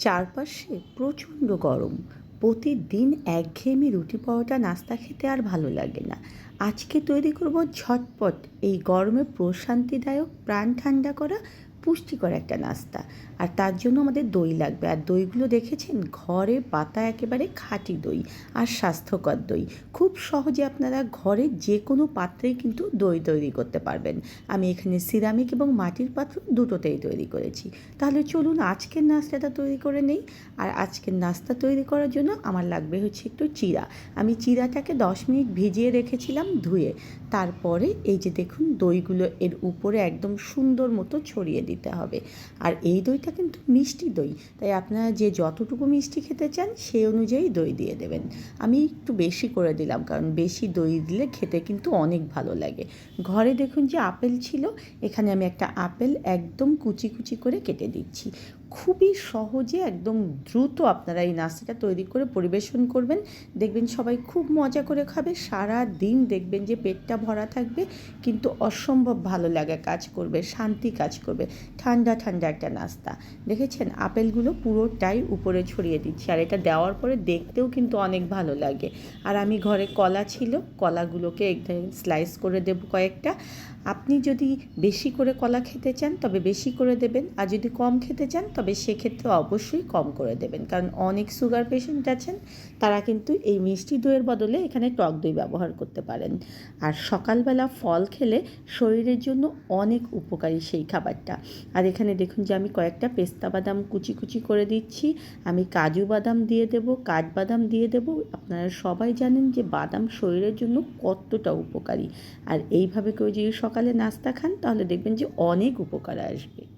চারপাশে প্রচণ্ড গরম। প্রতিদিন একঘেয়েমি রুটি পরোটা নাস্তা খেতে আর ভালো লাগে না। আজকে তৈরি করব ঝটপট এই গরমে প্রশান্তিদায়ক প্রাণ ঠান্ডা করা পুষ্টিকর একটা নাস্তা। আর তার জন্য আমাদের দই লাগবে। আর দইগুলো দেখেছেন? ঘরে পাতা একেবারে খাঁটি দই আর স্বাস্থ্যকর দই। খুব সহজে আপনারা ঘরে যে কোনো পাত্রেই কিন্তু দই তৈরি করতে পারবেন। আমি এখানে সিরামিক এবং মাটির পাত্র দুটোতেই তৈরি করেছি। তাহলে চলুন আজকের নাস্তাটা তৈরি করে নেই। আর আজকের নাস্তা তৈরি করার জন্য আমার লাগবে হচ্ছে একটু চিরা আমি চিরাটাকে দশ মিনিট ভিজিয়ে রেখেছিলাম ধুয়ে। তারপরে এই যে দেখুন দইগুলো এর উপরে একদম সুন্দর মতো ছড়িয়ে দিতে হবে। আর এই দইটা কিন্তু মিষ্টি দই। তাই আপনারা যে যতটুকু মিষ্টি খেতে চান, সেই অনুযায়ী দই দিয়ে দেবেন। আমি একটু বেশি করে দিলাম, কারণ বেশি দই দিলে খেতে কিন্তু অনেক ভালো লাগে। ঘরে দেখুন যে আপেল ছিল, এখানে আমি একটা আপেল একদম কুচি কুচি করে কেটে দিচ্ছি। খুবই সহজে একদম দ্রুত আপনারা এই নাস্তাটা তৈরি করে পরিবেশন করবেন। দেখবেন সবাই খুব মজা করে খাবে সারা দিন দেখবেন যে পেটটা ভরা থাকবে, কিন্তু অসম্ভব ভালো লাগা কাজ করবে, শান্তি কাজ করবে। ঠান্ডা ঠান্ডা একটা নাস্তা। দেখেছেন? আপেলগুলো পুরোটাই উপরে ছড়িয়ে দিচ্ছি। আর এটা দেওয়ার পরে দেখতেও কিন্তু অনেক ভালো লাগে। আর আমি ঘরে কলা ছিল, কলাগুলোকে স্লাইস করে দেবো কয়েকটা। আপনি যদি বেশি করে কলা খেতে চান, তবে বেশি করে দেবেন। আর যদি কম খেতে চান তবে সেক্ষেত্রে অবশ্যই কম করে দেবেন। কারণ অনেক সুগার পেশেন্ট আছেন, তারা কিন্তু এই মিষ্টি দইয়ের বদলে এখানে টক দই ব্যবহার করতে পারেন। আর সকালবেলা ফল খেলে শরীরের জন্য অনেক উপকারী সেই খাবারটা। আর এখানে দেখুন যে আমি কয়েকটা পেস্তা বাদাম কুচি কুচি করে দিচ্ছি। আমি কাজু বাদাম দিয়ে দেব কাঠবাদাম দিয়ে দেব। আপনারা সবাই জানেন যে বাদাম শরীরের জন্য কতটা উপকারী। আর এইভাবে কেউ যদি সকালে নাস্তা খান, তাহলে দেখবেন যে অনেক উপকার আসবে।